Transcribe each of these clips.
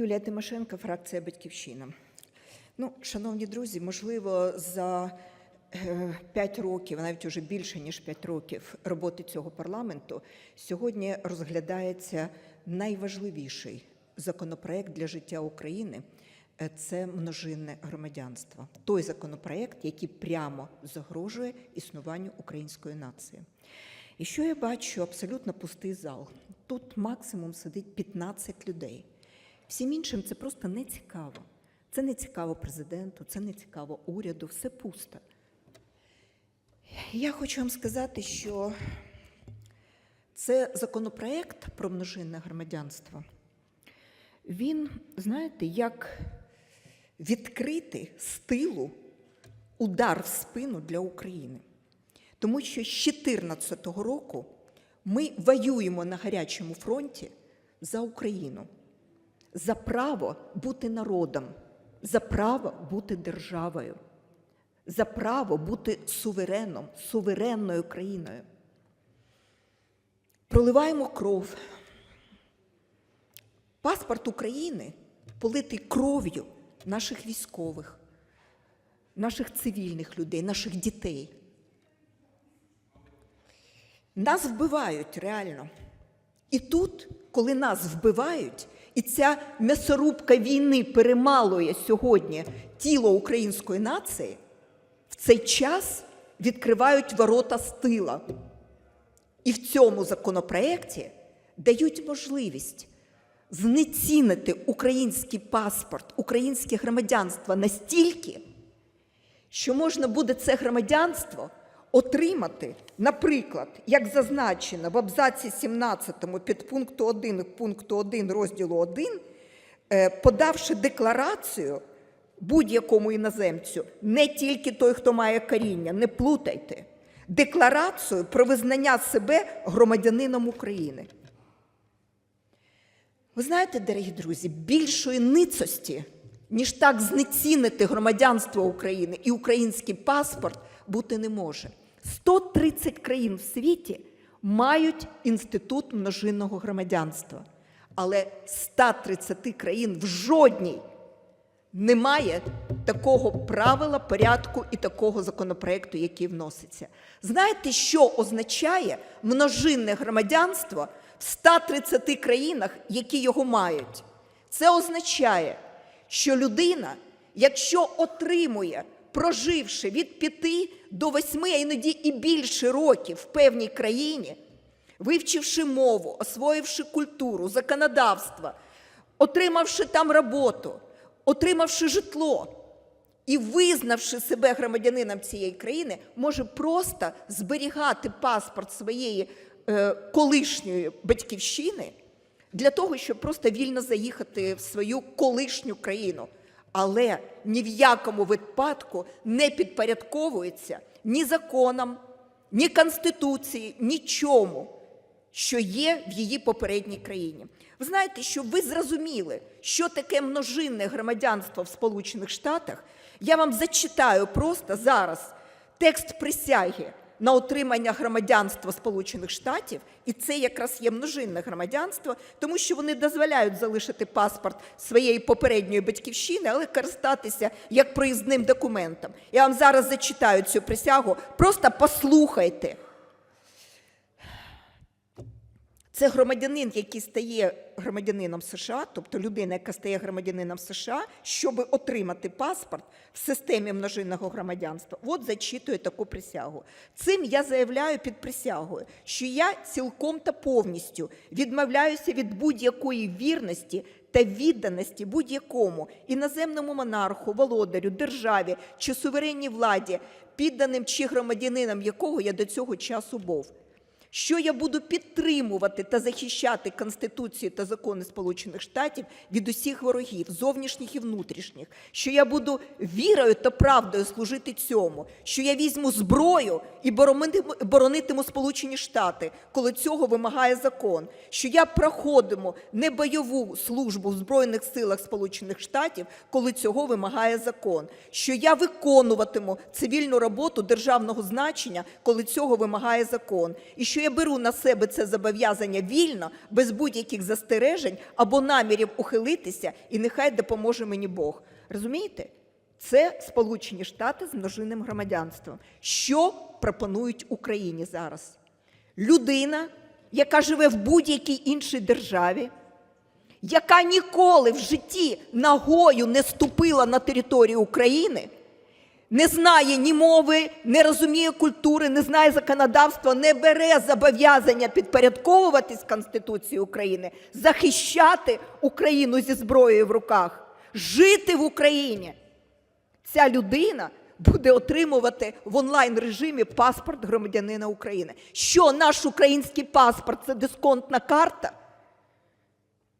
Юлія Тимошенко, фракція Батьківщина. Ну, шановні друзі, можливо, за е, п'ять років, навіть уже більше ніж п'ять років роботи цього парламенту, сьогодні розглядається найважливіший законопроект для життя України. Е, Це множинне громадянство. Той законопроект, який прямо загрожує існуванню української нації. І що я бачу? Абсолютно пустий зал. Тут максимум сидить 15 людей. Всім іншим це просто не цікаво. Це не цікаво президенту, це не цікаво уряду, все пусто. Я хочу вам сказати, що це законопроект про множинне громадянство. Він, знаєте, як відкрити з тилу удар в спину для України. Тому що з 2014 року ми воюємо на гарячому фронті за Україну, за право бути народом, за право бути державою, за право бути сувереном, суверенною країною. Проливаємо кров. Паспорт України политий кров'ю наших військових, наших цивільних людей, наших дітей. Нас вбивають реально. І тут, коли нас вбивають, і ця м'ясорубка війни перемалує сьогодні тіло української нації, в цей час відкривають ворота з тила. І в цьому законопроекті дають можливість знецінити український паспорт, українське громадянство настільки, що можна буде це громадянство отримати, наприклад, як зазначено в абзаці 17 підпункту 1 пункту 1 розділу 1, е, подавши декларацію будь-якому іноземцю, не тільки той, хто має коріння, не плутайте, декларацію про визнання себе громадянином України. Ви знаєте, дорогі друзі, більшої ницості, ніж так знецінити громадянство України і український паспорт, бути не може. 130 країн в світі мають інститут множинного громадянства, але 130 країн в жодній немає такого правила, порядку і такого законопроекту, який вноситься. Знаєте, що означає множинне громадянство в 130 країнах, які його мають? Це означає, що людина, якщо отримує, проживши від 5 до 8, а іноді і більше років в певній країні, вивчивши мову, освоївши культуру, законодавство, отримавши там роботу, отримавши житло і визнавши себе громадянином цієї країни, може просто зберігати паспорт своєї е, колишньої батьківщини для того, щоб просто вільно заїхати в свою колишню країну. Але ні в якому випадку не підпорядковується ні законам, ні конституції, нічому, що є в її попередній країні. Ви знаєте, щоб ви зрозуміли, що таке множинне громадянство в Сполучених Штатах, я вам зачитаю просто зараз текст присяги на отримання громадянства Сполучених Штатів, і це якраз є множинне громадянство, тому що вони дозволяють залишити паспорт своєї попередньої батьківщини, але користатися як проїзним документом. Я вам зараз зачитаю цю присягу, просто послухайте. Це громадянин, який стає громадянином США, тобто людина, яка стає громадянином США, щоб отримати паспорт в системі множинного громадянства. От зачитую таку присягу. Цим я заявляю під присягою, що я цілком та повністю відмовляюся від будь-якої вірності та відданості будь-якому іноземному монарху, володарю, державі чи суверенній владі, підданим чи громадянином якого я до цього часу був що я буду підтримувати та захищати Конституцію та закони Сполучених Штатів від усіх ворогів, зовнішніх і внутрішніх, що я буду вірою та правдою служити цьому, що я візьму зброю і боронитиму, Сполучені Штати, коли цього вимагає закон, що я проходиму небойову службу в Збройних силах Сполучених Штатів, коли цього вимагає закон, що я виконуватиму цивільну роботу державного значення, коли цього вимагає закон, і що що я беру на себе це зобов'язання вільно, без будь-яких застережень або намірів ухилитися, і нехай допоможе мені Бог. Розумієте? Це Сполучені Штати з множинним громадянством. Що пропонують Україні зараз? Людина, яка живе в будь-якій іншій державі, яка ніколи в житті ногою не ступила на територію України, не знає ні мови, не розуміє культури, не знає законодавства, не бере зобов'язання підпорядковуватись Конституції України, захищати Україну зі зброєю в руках, жити в Україні. Ця людина буде отримувати в онлайн режимі паспорт громадянина України. Що наш український паспорт це дисконтна карта?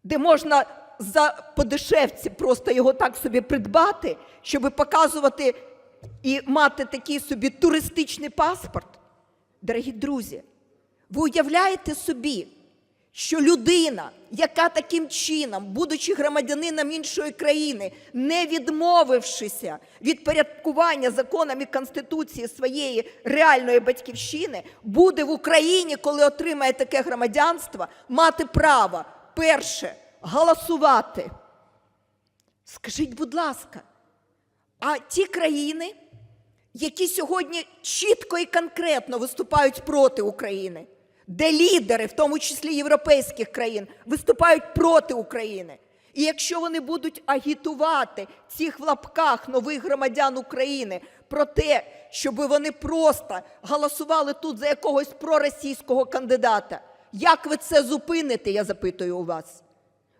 де можна за подешевці просто його так собі придбати, щоб показувати і мати такий собі туристичний паспорт. Дорогі друзі, ви уявляєте собі, що людина, яка таким чином, будучи громадянином іншої країни, не відмовившися від порядкування законами Конституції своєї реальної батьківщини, буде в Україні, коли отримає таке громадянство, мати право перше голосувати. Скажіть, будь ласка, а ті країни, які сьогодні чітко і конкретно виступають проти України, де лідери, в тому числі європейських країн, виступають проти України. І якщо вони будуть агітувати цих в лапках нових громадян України про те, щоб вони просто голосували тут за якогось проросійського кандидата, як ви це зупините, я запитую у вас?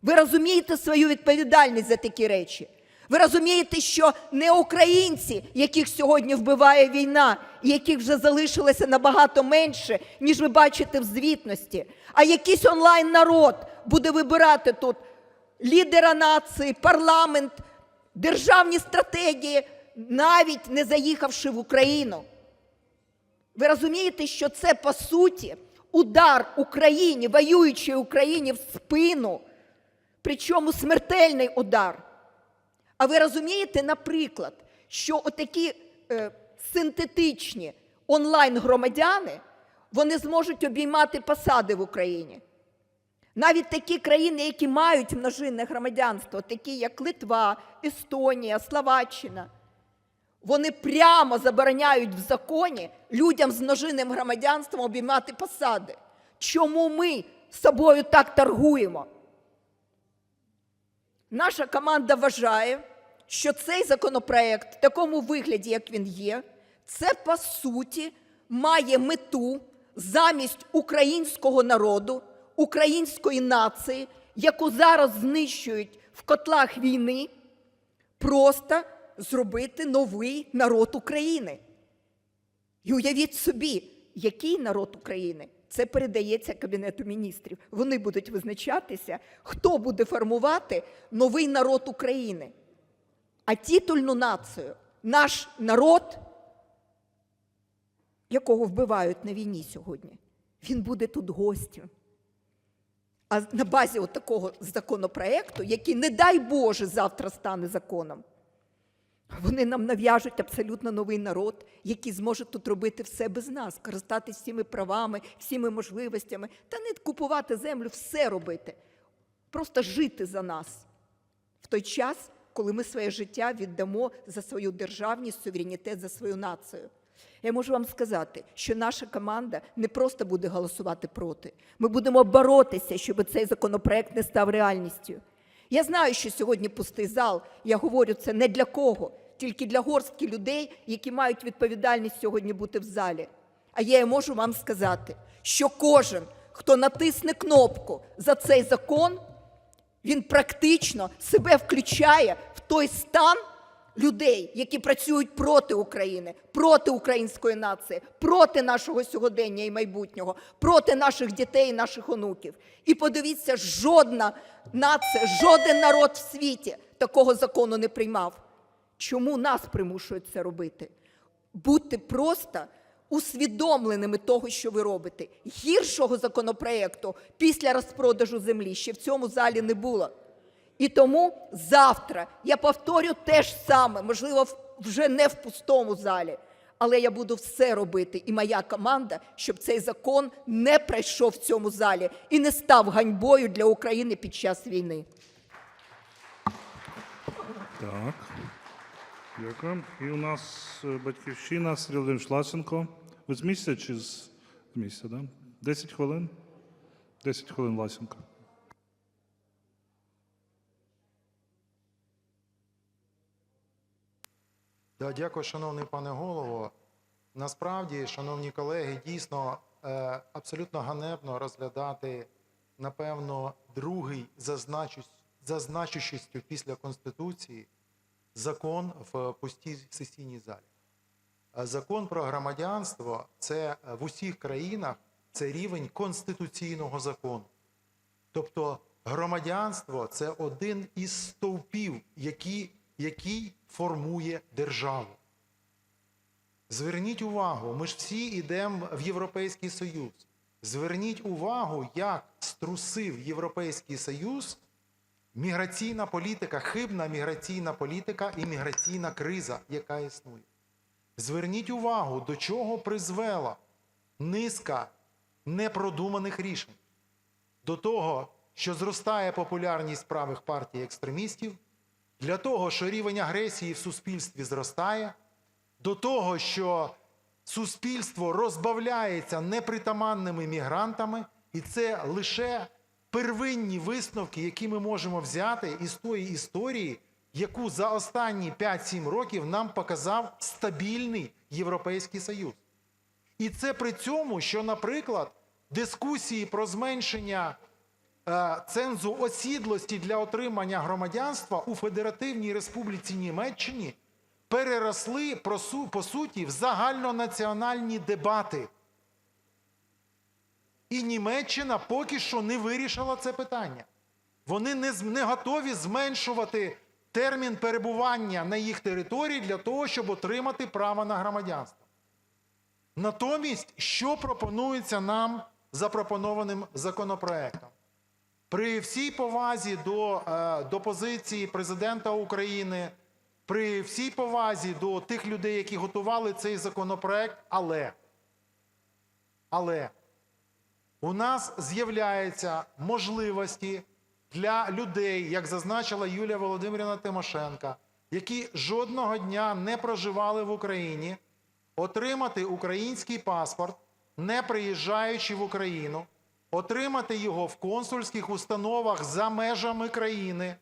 Ви розумієте свою відповідальність за такі речі? Ви розумієте, що не українці, яких сьогодні вбиває війна, і яких вже залишилося набагато менше, ніж ви бачите в звітності, а якийсь онлайн народ буде вибирати тут лідера нації, парламент, державні стратегії, навіть не заїхавши в Україну. Ви розумієте, що це по суті удар Україні, воюючій Україні в спину, причому смертельний удар. А ви розумієте, наприклад, що отакі е, синтетичні онлайн-громадяни вони зможуть обіймати посади в Україні? Навіть такі країни, які мають множинне громадянство, такі як Литва, Естонія, Словаччина, вони прямо забороняють в законі людям з множинним громадянством обіймати посади. Чому ми з собою так торгуємо? Наша команда вважає, що цей законопроект в такому вигляді, як він є, це по суті має мету замість українського народу, української нації, яку зараз знищують в котлах війни, просто зробити новий народ України. І уявіть собі, який народ України. Це передається Кабінету міністрів. Вони будуть визначатися, хто буде формувати новий народ України. А титульну націю, наш народ, якого вбивають на війні сьогодні, він буде тут гостем. А на базі от такого законопроекту, який, не дай Боже, завтра стане законом, вони нам нав'яжуть абсолютно новий народ, який зможе тут робити все без нас, користатись всіми правами, всіми можливостями, та не купувати землю, все робити. Просто жити за нас в той час, коли ми своє життя віддамо за свою державність, суверенітет, за свою націю. Я можу вам сказати, що наша команда не просто буде голосувати проти. Ми будемо боротися, щоб цей законопроект не став реальністю. Я знаю, що сьогодні пустий зал. Я говорю це не для кого, тільки для горстки людей, які мають відповідальність сьогодні бути в залі. А я можу вам сказати, що кожен, хто натисне кнопку за цей закон, він практично себе включає в той стан людей, які працюють проти України, проти української нації, проти нашого сьогодення і майбутнього, проти наших дітей і наших онуків. І подивіться, жодна нація, жоден народ в світі такого закону не приймав. Чому нас примушують це робити? Будьте просто усвідомленими того, що ви робите. Гіршого законопроекту після розпродажу землі ще в цьому залі не було. І тому завтра я повторю те ж саме, можливо, вже не в пустому залі, Але я буду все робити, і моя команда, щоб цей закон не пройшов в цьому залі і не став ганьбою для України під час війни. Так. Дякую. І у нас е, батьківщина Сергій Власенко. Ви з місця чи з місця, да? 10 хвилин? 10 хвилин Власенко. Да, дякую, шановний пане голово. Насправді, шановні колеги, дійсно е, абсолютно ганебно розглядати, напевно, другий за за значущістю після Конституції закон в пустій сесійній залі. Е, Закон про громадянство це е, в усіх країнах це рівень конституційного закону. Тобто громадянство це один із стовпів, який, який формує державу. Зверніть увагу, ми ж всі йдемо в Європейський Союз. Зверніть увагу, як струсив Європейський Союз міграційна політика, хибна міграційна політика і міграційна криза, яка існує. Зверніть увагу, до чого призвела низка непродуманих рішень. До того, що зростає популярність правих партій екстремістів, для того, що рівень агресії в суспільстві зростає, до того, що суспільство розбавляється непритаманними мігрантами, і це лише первинні висновки, які ми можемо взяти із тої історії, яку за останні 5-7 років нам показав стабільний Європейський Союз. І це при цьому, що, наприклад, дискусії про зменшення е, цензу осідлості для отримання громадянства у Федеративній Республіці Німеччині переросли по, су- по суті в загальнонаціональні дебати. І Німеччина поки що не вирішила це питання. Вони не, не готові зменшувати термін перебування на їх території для того, щоб отримати право на громадянство. Натомість, що пропонується нам запропонованим законопроектом? При всій повазі до, е, до позиції президента України, при всій повазі до тих людей, які готували цей законопроект, але, але у нас з'являються можливості для людей, як зазначила Юлія Володимирівна Тимошенка, які жодного дня не проживали в Україні, отримати український паспорт, не приїжджаючи в Україну, отримати його в консульських установах за межами країни,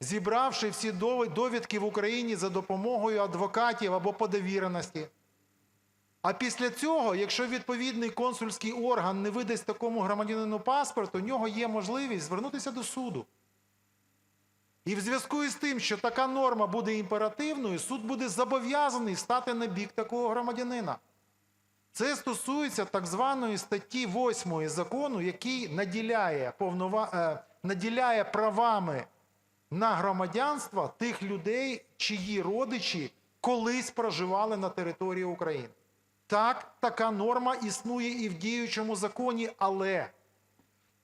зібравши всі довідки в Україні за допомогою адвокатів або по довіреності. А після цього, якщо відповідний консульський орган не видасть такому громадянину паспорт, у нього є можливість звернутися до суду. І в зв'язку із тим, що така норма буде імперативною, суд буде зобов'язаний стати на бік такого громадянина. Це стосується так званої статті 8 закону, який наділяє, повнова... е, наділяє правами на громадянство тих людей, чиї родичі колись проживали на території України. Так, така норма існує і в діючому законі, але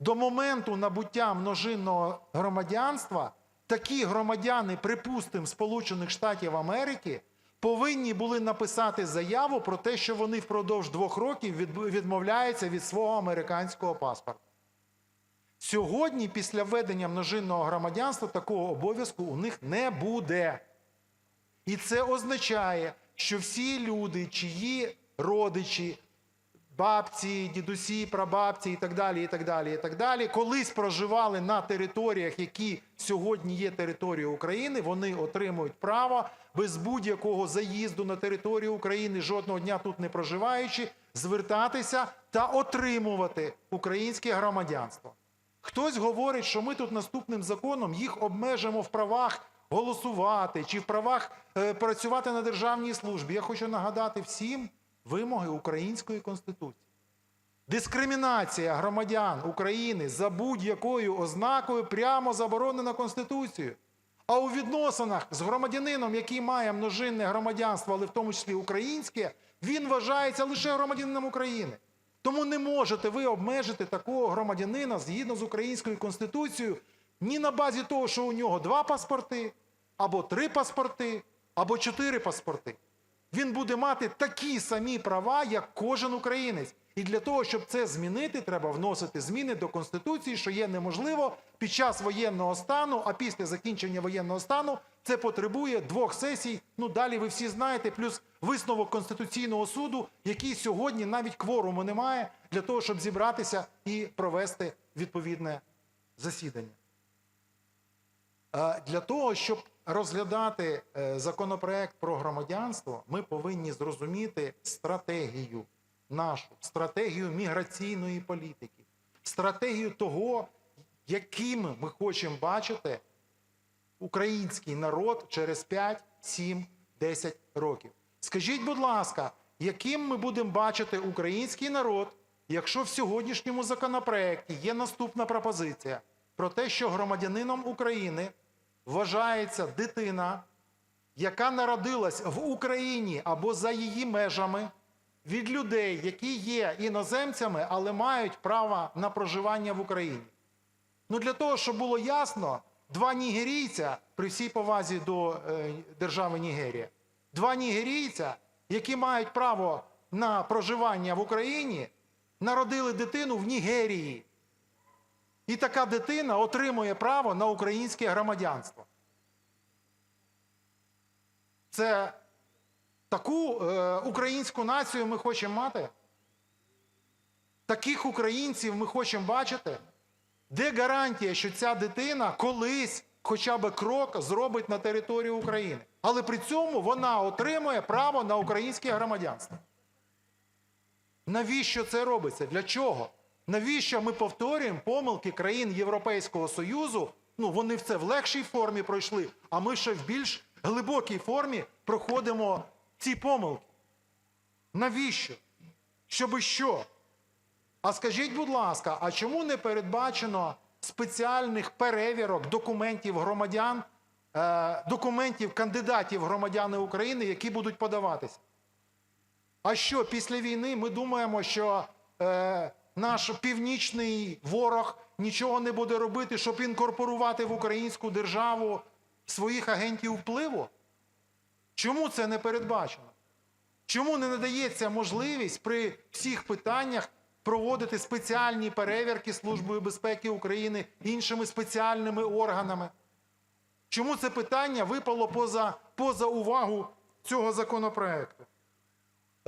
до моменту набуття множинного громадянства такі громадяни, припустимо, Сполучених Штатів Америки, повинні були написати заяву про те, що вони впродовж двох років відмовляються від свого американського паспорта. Сьогодні, після введення множинного громадянства, такого обов'язку у них не буде. І це означає, що всі люди, чиї родичі, бабці, дідусі, прабабці і так далі, і так далі, і так далі, колись проживали на територіях, які сьогодні є територією України, вони отримують право без будь-якого заїзду на територію України, жодного дня тут не проживаючи, звертатися та отримувати українське громадянство. Хтось говорить, що ми тут наступним законом їх обмежимо в правах голосувати чи в правах е, працювати на державній службі. Я хочу нагадати всім вимоги Української Конституції. Дискримінація громадян України за будь-якою ознакою прямо заборонена Конституцією. А у відносинах з громадянином, який має множинне громадянство, але в тому числі українське, він вважається лише громадянином України. Тому не можете ви обмежити такого громадянина згідно з українською конституцією ні на базі того, що у нього два паспорти, або три паспорти, або чотири паспорти. Він буде мати такі самі права, як кожен українець. І для того, щоб це змінити, треба вносити зміни до Конституції, що є неможливо під час воєнного стану, а після закінчення воєнного стану це потребує двох сесій. Ну далі ви всі знаєте, плюс висновок Конституційного суду, який сьогодні навіть кворуму немає для того, щоб зібратися і провести відповідне засідання. Е, Для того, щоб розглядати е, законопроект про громадянство, ми повинні зрозуміти стратегію нашу, стратегію міграційної політики, стратегію того, яким ми хочемо бачити український народ через 5, 7, 10 років. Скажіть, будь ласка, яким ми будемо бачити український народ, якщо в сьогоднішньому законопроекті є наступна пропозиція про те, що громадянином України вважається дитина, яка народилась в Україні або за її межами від людей, які є іноземцями, але мають право на проживання в Україні. Ну для того, щоб було ясно, два нігерійця, при всій повазі до е, держави Нігерія, два нігерійця, які мають право на проживання в Україні, народили дитину в Нігерії. І така дитина отримує право на українське громадянство. Це таку е, українську націю ми хочемо мати? Таких українців ми хочемо бачити? Де гарантія, що ця дитина колись хоча б крок зробить на території України? Але при цьому вона отримує право на українське громадянство. Навіщо це робиться? Для чого? Навіщо ми повторюємо помилки країн Європейського Союзу? Ну, вони в це в легшій формі пройшли, а ми ще в більш глибокій формі проходимо ці помилки. Навіщо? Щоби що? А скажіть, будь ласка, а чому не передбачено спеціальних перевірок документів громадян, е, документів кандидатів громадяни України, які будуть подаватися? А що після війни ми думаємо, що е, наш північний ворог нічого не буде робити, щоб інкорпорувати в українську державу своїх агентів впливу? Чому це не передбачено? Чому не надається можливість при всіх питаннях проводити спеціальні перевірки Службою безпеки України іншими спеціальними органами? Чому це питання випало поза, поза увагу цього законопроекту?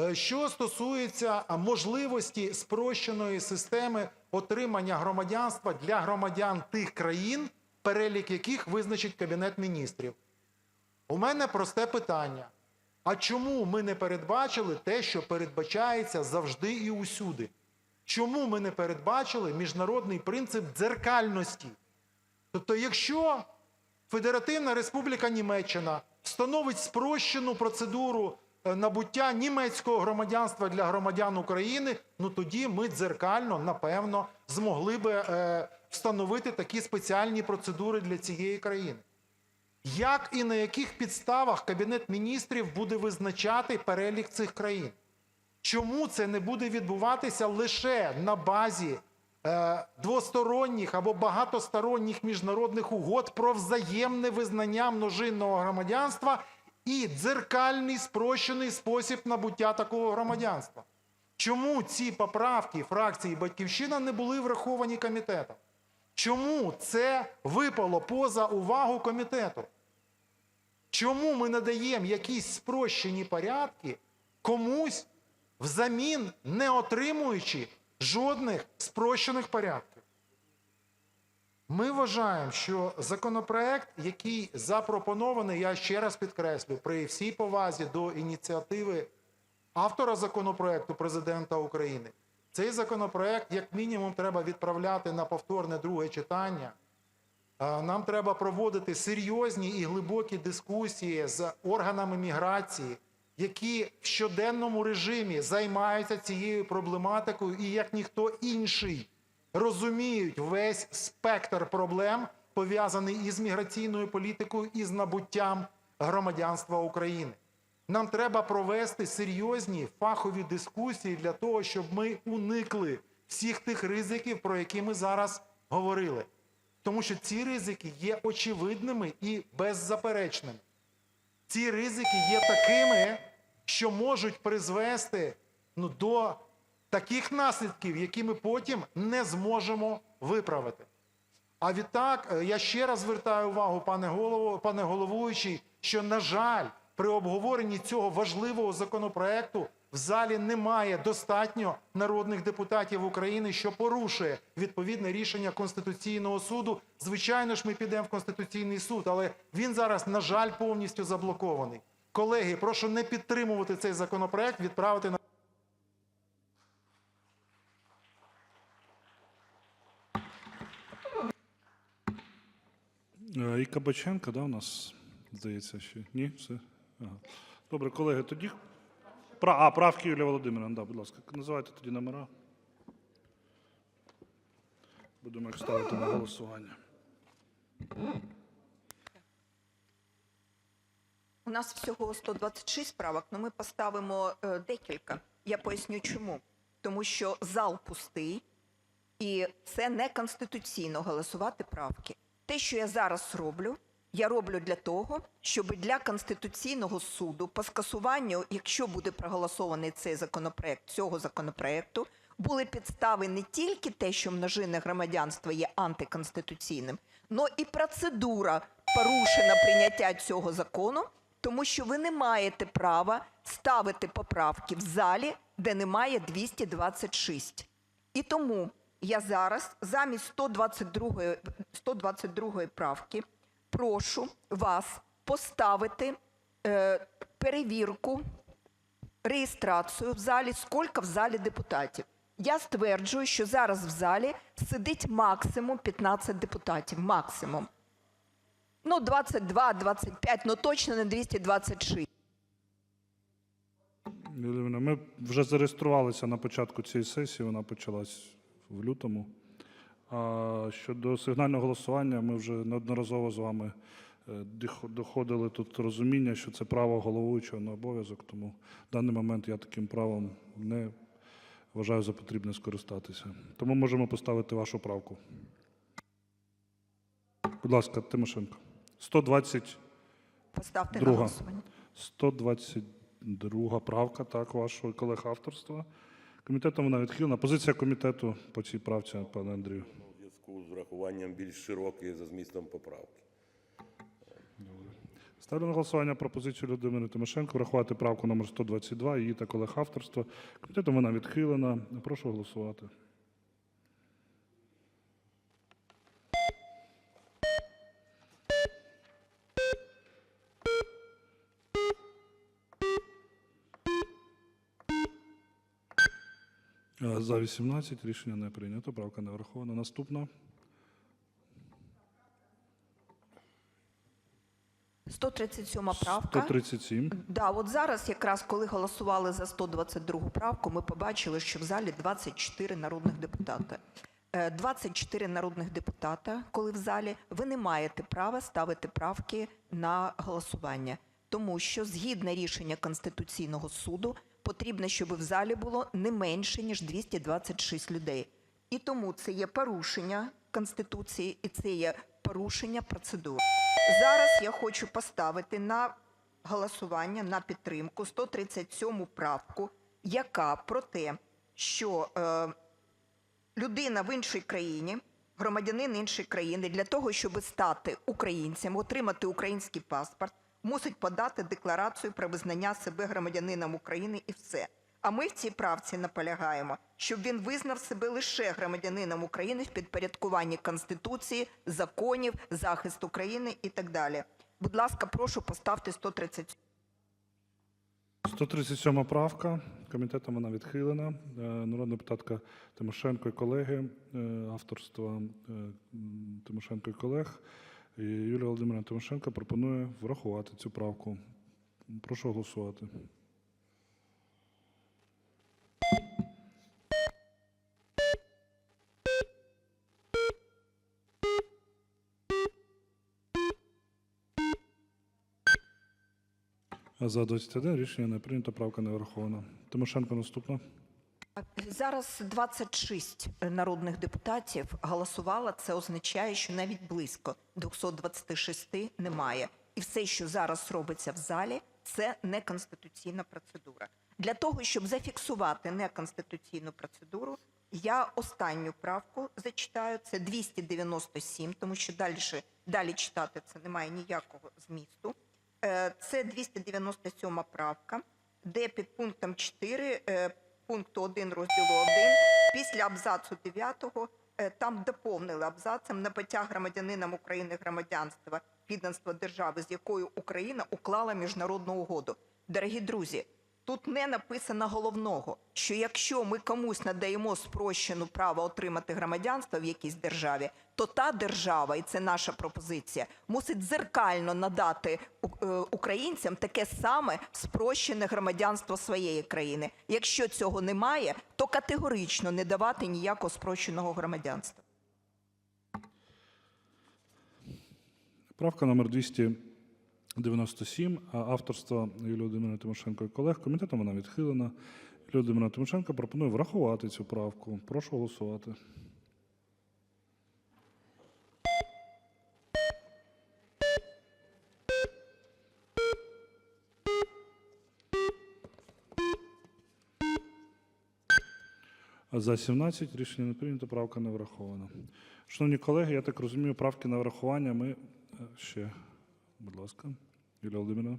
Е, Що стосується можливості спрощеної системи отримання громадянства для громадян тих країн, перелік яких визначить Кабінет міністрів. У мене просте питання. А чому ми не передбачили те, що передбачається завжди і усюди? Чому ми не передбачили міжнародний принцип дзеркальності? Тобто, якщо Федеративна Республіка Німеччина встановить спрощену процедуру набуття німецького громадянства для громадян України, ну тоді ми дзеркально, напевно, змогли би е, встановити такі спеціальні процедури для цієї країни. Як і на яких підставах Кабінет міністрів буде визначати перелік цих країн? Чому це не буде відбуватися лише на базі е, двосторонніх або багатосторонніх міжнародних угод про взаємне визнання множинного громадянства і дзеркальний спрощений спосіб набуття такого громадянства? Чому ці поправки фракції Батьківщина не були враховані комітетом? Чому це випало поза увагу комітету? Чому ми надаємо якісь спрощені порядки комусь взамін не отримуючи жодних спрощених порядків? Ми вважаємо, що законопроект, який запропонований, я ще раз підкреслю, при всій повазі до ініціативи автора законопроекту президента України, цей законопроект, як мінімум, треба відправляти на повторне друге читання. Е, Нам треба проводити серйозні і глибокі дискусії з органами міграції, які в щоденному режимі займаються цією проблематикою і як ніхто інший розуміють весь спектр проблем, пов'язаний із міграційною політикою і з набуттям громадянства України. Нам треба провести серйозні фахові дискусії для того, щоб ми уникли всіх тих ризиків, про які ми зараз говорили. Тому що ці ризики є очевидними і беззаперечними. Ці ризики є такими, що можуть призвести ну, до таких наслідків, які ми потім не зможемо виправити. А відтак, е, я ще раз звертаю увагу, пане голово, пане головуючий, що, на жаль, при обговоренні цього важливого законопроекту в залі немає достатньо народних депутатів України, що порушує відповідне рішення Конституційного суду. Звичайно ж, ми підемо в Конституційний суд, але він зараз, на жаль, повністю заблокований. Колеги, прошу не підтримувати цей законопроект, відправити на. І Кабаченка, да, у нас, здається, ще. Ні, все. Ага. Добре, колеги, тоді. Пра... А, правки Юлія Володимирівна, да, будь ласка. Називайте тоді номера. Будемо їх ставити на голосування. У нас всього 126 правок, але ми поставимо е, декілька. Я поясню чому. Тому що зал пустий, і це не конституційно голосувати правки. Те, що я зараз роблю, я роблю для того, щоб для Конституційного суду по скасуванню, якщо буде проголосований цей законопроект, цього законопроекту, були підстави не тільки те, що множинне громадянство є антиконституційним, але і процедура порушена прийняття цього закону, тому що ви не маєте права ставити поправки в залі, де немає 226. І тому я зараз замість 122, 122 правки прошу вас поставити е, перевірку, реєстрацію в залі, скільки в залі депутатів. Я стверджую, що зараз в залі сидить максимум 15 депутатів. Максимум. Ну, 22, 25, ну точно не 226. Юлія Володимирівна, Ми вже зареєструвалися на початку цієї сесії, вона почалась в лютому. А щодо сигнального голосування, ми вже неодноразово з вами е, доходили тут розуміння, що це право головуючого на обов'язок, тому в даний момент я таким правом не вважаю за потрібне скористатися. Тому можемо поставити вашу правку. Будь ласка, Тимошенко. 120. Поставте на голосування. 122 правка, так, вашого колег авторства. Комітетом вона відхилена. Позиція комітету по цій правці, пане Андрію. у зв'язку з врахуванням більш широкої за змістом поправки. Ставлю на голосування пропозицію Людмили Тимошенко врахувати правку номер 122, її та колег авторства. Комітетом вона відхилена. Прошу голосувати. За 18 рішення не прийнято. Правка не врахована. Наступна. 137 правка. 137. Да, от зараз, якраз коли голосували за 122 правку, ми побачили, що в залі 24 народних депутати. Е, 24 народних депутата, коли в залі, ви не маєте права ставити правки на голосування, тому що згідно рішення Конституційного суду потрібно, щоб в залі було не менше ніж 226 людей. І тому це є порушення Конституції, і це є порушення процедур. Зараз я хочу поставити на голосування на підтримку 137 правку, яка про те, що е, людина в іншій країні, громадянин іншої країни, для того, щоб стати українцем, отримати український паспорт, мусить подати декларацію про визнання себе громадянином України і все. А ми в цій правці наполягаємо, щоб він визнав себе лише громадянином України в підпорядкуванні Конституції, законів, захист України і так далі. Будь ласка, прошу поставте 137. 137 правка. Комітетом вона відхилена. Е, Народна депутатка Тимошенко і колеги, е, авторства е, Тимошенко і колег. Юлія Володимирівна Тимошенко пропонує врахувати цю правку. Прошу голосувати. За 21 рішення не прийнято, правка не врахована. Тимошенко наступна. Зараз 26 народних депутатів голосувало. Це означає, що навіть близько 226 немає. І все, що зараз робиться в залі, це неконституційна процедура. Для того, щоб зафіксувати неконституційну процедуру, я останню правку зачитаю. Це 297, тому що далі, далі читати це немає ніякого змісту. Е, Це 297 правка, де під пунктом 4 е, пункту 1 розділу 1 після абзацу 9 е, там доповнили абзацем набиття громадянином України громадянства підданства держави, з якою Україна уклала міжнародну угоду. Дорогі друзі, тут не написано головного, що якщо ми комусь надаємо спрощену право отримати громадянство в якійсь державі, то та держава, і це наша пропозиція, мусить дзеркально надати е, українцям таке саме спрощене громадянство своєї країни. Якщо цього немає, то категорично не давати ніякого спрощеного громадянства. Правка номер 200. 97 авторства Юлії Володимира Тимошенко і колег. Комітетом вона відхилена. Юлія Володимира Тимошенко пропонує врахувати цю правку. Прошу голосувати. За 17 рішення не прийнято, правка не врахована. Шановні колеги, я так розумію, правки на врахування ми е, ще будь ласка, Юлія Володимирівна.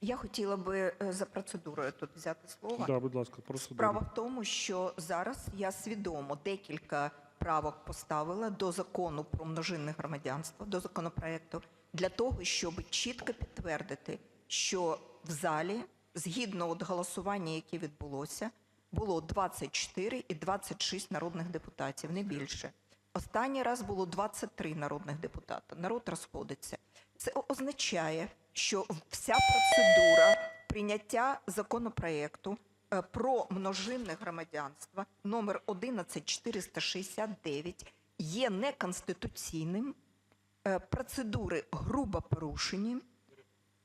Я хотіла би е, за процедурою тут взяти слово. Так, будь ласка, процедура. Справа в тому, що зараз я свідомо декілька правок поставила до закону про множинне громадянство, до законопроекту, для того, щоб чітко підтвердити, що в залі, згідно от голосування, яке відбулося, було 24 і 26 народних депутатів, не більше. Останній раз було 23 народних депутата. Народ розходиться. Це означає, що вся процедура прийняття законопроекту е, про множинне громадянство номер 11469 є неконституційним, е, процедури грубо порушені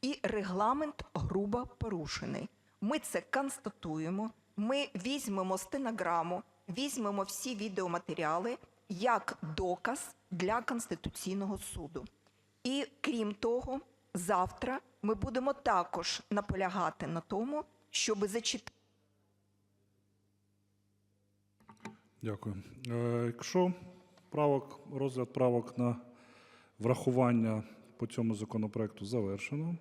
і регламент грубо порушений. Ми це констатуємо. Ми візьмемо стенограму, візьмемо всі відеоматеріали як доказ для Конституційного суду. І крім того, завтра ми будемо також наполягати на тому, щоб зачитати. Дякую. Е, Якщо правок, розгляд правок на врахування по цьому законопроекту завершено,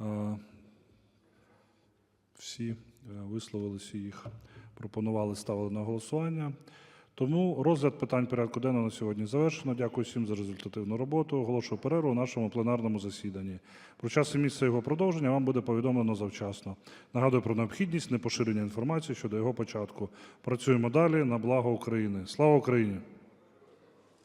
е, всі е, висловилися їх, пропонували, ставили на голосування. Тому розгляд питань порядку денного на сьогодні завершено. Дякую всім за результативну роботу. Оголошую перерву у нашому пленарному засіданні. Про час і місце його продовження вам буде повідомлено завчасно. Нагадую про необхідність непоширення інформації щодо його початку. Працюємо далі на благо України. Слава Україні!